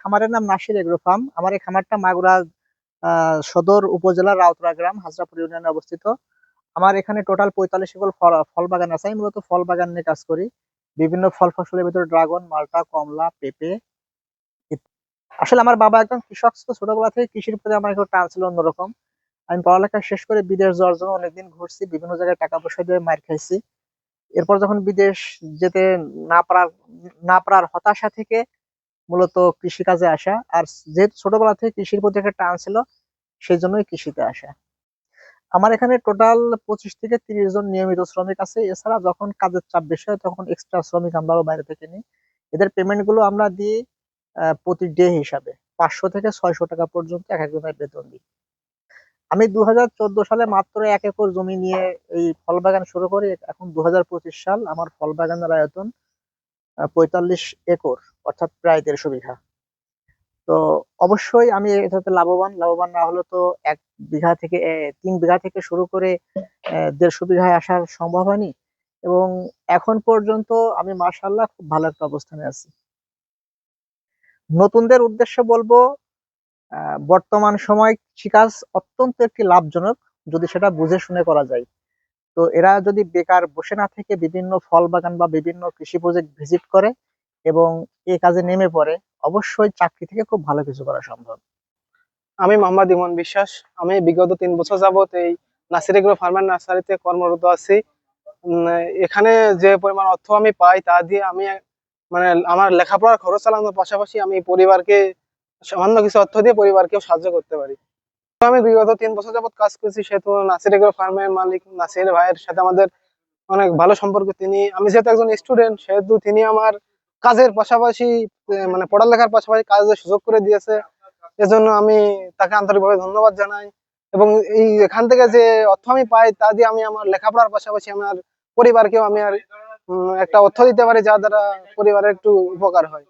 খামারের নাম Nasir agro farm. আমার এই খামারটা মাগুরা সদর উপজেলার রাউতরা গ্রাম, হাজরাপুর ইউনিয়নে অবস্থিত। আমার এখানে টোটাল পঁয়তাল্লিশ একর ফল বাগান আছে। আমি মূলত ফল বাগান নিয়ে কাজ করি। বিভিন্ন ফল ফসলের ভিতরে ড্রাগন, মালটা, কমলা, পেঁপে আসলে আমার বাবা একদম কৃষক ছোটবেলা থেকে কৃষির প্রতি আমার একটু টান ছিল অন্যরকম। আমি পড়ালেখা শেষ করে বিদেশ যাওয়ার জন্য অনেকদিন ঘুরছি, বিভিন্ন জায়গায় টাকা পয়সা দিয়ে মার খাইছি। এরপর যখন বিদেশ যেতে না পারার না পারার হতাশা থেকে মূলত কৃষিকাজে আসা। আর যেহেতু ছোটবেলা থেকে কৃষির প্রতি একটা টান ছিল সেই জন্যই কৃষিতে আসা। আমার এখানে টোটাল পঁচিশ থেকে তিরিশ জন নিয়মিত শ্রমিক আছে। এছাড়া যখন কাজের চাপ বেশি হয়, তখন এক্সট্রা শ্রমিক আমরা আরও বাইরে থেকে নিই। এদের পেমেন্টগুলো আমরা দিই প্রতি ডে হিসাবে। পাঁচশো থেকে ছয়শো টাকা পর্যন্ত এক একজনের বেতন দিই। আমি দু হাজার চোদ্দ সালে মাত্র এক একর জমি নিয়ে এই ফল বাগান শুরু করি। এখন দু হাজার পঁচিশ সাল আমার ফল বাগানের আয়তন পঁয়তাল্লিশ একর, অর্থাৎ প্রায় দেড়শো বিঘা। তো অবশ্যই আমি এটাতে লাভবান। লাভবান না হলে তো এক বিঘা থেকে তিন বিঘা থেকে শুরু করে দেড়শো বিঘায় আসার সম্ভব হয়নি। এবং এখন পর্যন্ত আমি মার্শাল্লাহ খুব ভালো একটা অবস্থানে আছি। নতুনদের উদ্দেশ্য বলব বর্তমান সময় কৃষিকাজ অত্যন্ত একটি লাভজনক, যদি সেটা বুঝে শুনে করা যায়। তো এরা যদি বেকার বসে না থেকে বিভিন্ন ফল বাগান বা বিভিন্ন কৃষি প্রজেক্ট ভিজিট করে এবং এ কাজে নেমে পড়ে, অবশ্যই চাকরি থেকে খুব ভালো কিছু করা সম্ভব। আমি মোহাম্মদ ইমন বিশ্বাস। আমি বিগত তিন বছর যাবত এই নাসির এগ্রো ফার্মার নার্সারিতে কর্মরত আছি। এখানে যে পরিমাণ অর্থ আমি পাই তা দিয়ে আমি মানে আমার লেখাপড়ার খরচ চালানোর পাশাপাশি আমি পরিবারকে সামান্য কিছু অর্থ দিয়ে পরিবারকেও সাহায্য করতে পারি। আমি বিগত তিন বছর যাবত কাজ করছি সেহেতু নাসির এগ্রো ফার্মের মালিক, নাসির ভাইয়ের সাথে আমাদের অনেক ভালো সম্পর্ক। তিনি, আমি যেহেতু একজন স্টুডেন্ট সেহেতু তিনি আমার কাজের পাশাপাশি মানে পড়ালেখার পাশাপাশি কাজের সুযোগ করে দিয়েছে। এজন্য আমি তাকে আন্তরিকভাবে ধন্যবাদ জানাই এবং এই এখান থেকে যে অর্থ আমি পাই তা দিয়ে আমি আমার লেখাপড়ার পাশাপাশি আমার পরিবারকেও আমি আর একটা অর্থ দিতে পারি যা দ্বারা পরিবারের একটু উপকার হয়।